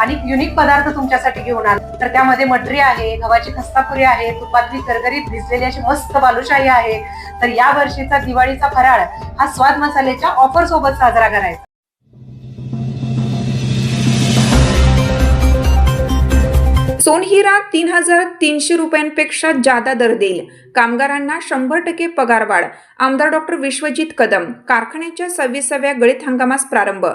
आणि युनिक पदार्थ तुमच्यासाठी घेऊन आले. तर त्यामध्ये मटरी आहे गव्हाची खस्तापुरी आहे तुपातली करकरीत भिजलेली अशी मस्त बालुशाही आहे. तर या वर्षीचा दिवाळीचा फराळ हा स्वाद मसाल्याच्या ऑफर सोबत साजरा करायचा. सोनहिरा तीन हजार तीनशे रुपयांपेक्षा जादा दर देईल. कामगारांना शंभर टक्के पगारवाढ. आमदार डॉक्टर विश्वजित कदम कारखान्याच्या सव्वीसाव्या गळीत हंगामास प्रारंभ.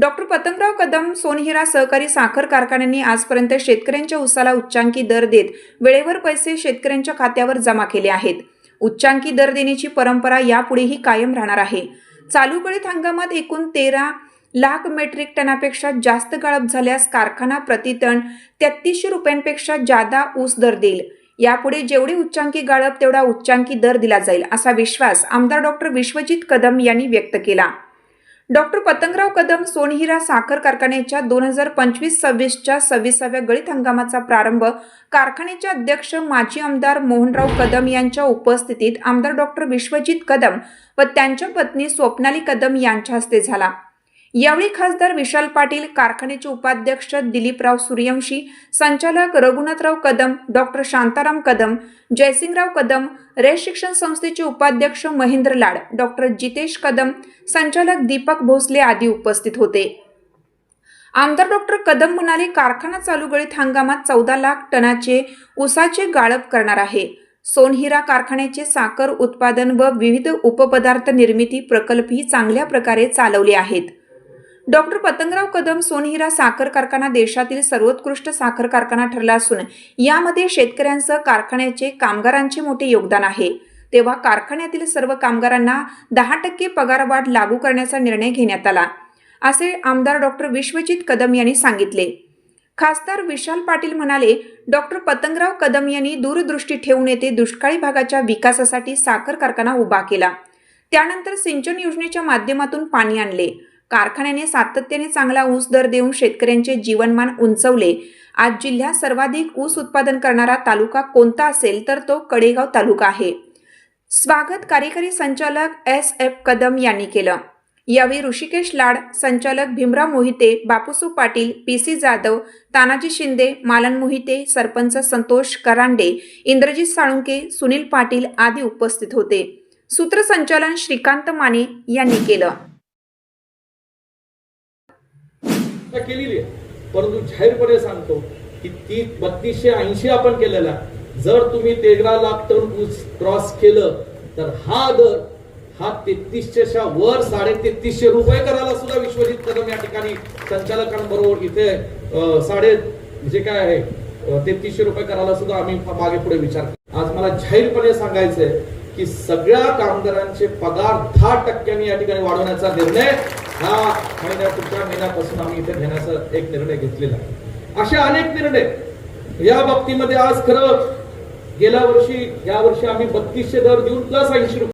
डॉक्टर पतंगराव कदम सोनहिरा सहकारी साखर कारखान्यांनी आजपर्यंत शेतकऱ्यांच्या उसाला उच्चांकी दर देत वेळेवर पैसे शेतकऱ्यांच्या खात्यावर जमा केले आहेत. उच्चांकी दर देण्याची परंपरा यापुढेही कायम राहणार आहे. चालू गळीत हंगामात एकूण तेरा लाख मेट्रिक टनापेक्षा जास्त गाळप झाल्यास कारखाना प्रतिटन तेहतीसशे रुपयांपेक्षा जादा ऊस दर देईल. यापुढे जेवढे उच्चांकी गाळप तेवढा उच्चांकी दर दिला जाईल असा विश्वास आमदार डॉक्टर विश्वजित कदम यांनी व्यक्त केला. डॉक्टर पतंगराव कदम सोनहिरा साखर कारखान्याच्या दोन हजार पंचवीस सव्वीसच्या सव्वीसाव्या गळीत हंगामाचा प्रारंभ कारखान्याचे अध्यक्ष माजी आमदार मोहनराव कदम यांच्या उपस्थितीत आमदार डॉक्टर विश्वजित कदम व त्यांच्या पत्नी स्वप्नाली कदम यांच्या हस्ते झाला. यावेळी खासदार विशाल पाटील कारखान्याचे उपाध्यक्ष दिलीपराव सूर्यवंशी संचालक रघुनाथराव कदम डॉक्टर शांताराम कदम जयसिंगराव कदम रे शिक्षण संस्थेचे उपाध्यक्ष महेंद्र लाड डॉक्टर जितेश कदम संचालक दीपक भोसले आदी उपस्थित होते. आमदार डॉक्टर कदम म्हणाले कारखाना चालू गळीत हंगामात चौदा लाख टनाचे उसाचे गाळप करणार आहे. सोनहिरा कारखान्याचे साखर उत्पादन व विविध उपपदार्थ निर्मिती प्रकल्पही चांगल्या प्रकारे चालवले आहेत. डॉक्टर पतंगराव कदम सोनहिरा साखर कारखाना देशातील सर्वोत्कृष्ट साखर कारखाना ठरला असून यामध्ये शेतकऱ्यांसह कारखान्याचे कामगारांचे मोठे योगदान आहे. तेव्हा कारखान्यातील सर्व कामगारांना दहा टक्के पगारवाढ लागू करण्याचा निर्णय घेण्यात आला असे आमदार डॉक्टर विश्वजित कदम यांनी सांगितले. खासदार विशाल पाटील म्हणाले डॉक्टर पतंगराव कदम यांनी दूरदृष्टी ठेवून येथे दुष्काळी भागाच्या विकासासाठी साखर कारखाना उभा केला. त्यानंतर सिंचन योजनेच्या माध्यमातून पाणी आणले. कारखान्याने सातत्याने चांगला ऊस दर देऊन शेतकऱ्यांचे जीवनमान उंचवले. आज जिल्ह्यात सर्वाधिक ऊस उत्पादन करणारा तालुका कोणता असेल तर तो कडेगाव तालुका आहे. स्वागत कार्यकारी संचालक एस एफ कदम यांनी केलं. यावेळी ऋषिकेश लाड संचालक भीमराव मोहिते बापूसू पाटील पी सी जाधव तानाजी शिंदे मालन मोहिते सरपंच संतोष करांडे इंद्रजित साळुंके सुनील पाटील आदी उपस्थित होते. सूत्रसंचालन श्रीकांत माने यांनी केलं. चर्चा केलेली आहे. परंतु जाहीरपणे सांगतो की ती बत्तीसशे ऐंशी आपण केलेला जर तुम्ही तेरा लाख टन ऊस क्रॉस केलं तर हा दर हा तेहतीसशेच्या वर साडे तेहतीसशे रुपये करायला सुद्धा विश्वजित कदम या ठिकाणी संचालकांबरोबर इथे अं, साडे जे काय आहे तेहतीसशे रुपये करायला सुद्धा आम्ही मागे पुढे विचार आज मला जाहीरपणे सांगायचंय की सगळ्या कामगारांचे पगार दहा टक्क्यांनी या ठिकाणी वाढवण्याचा निर्णय हा महिन्या पुढच्या महिन्यापासून आम्ही इथे घेण्याचा एक निर्णय घेतलेला आहे. असे अनेक निर्णय या बाबतीमध्ये आज खरं गेल्या वर्षी या वर्षी आम्ही बत्तीसशे दर देऊन प्लस ऐंशी रुपये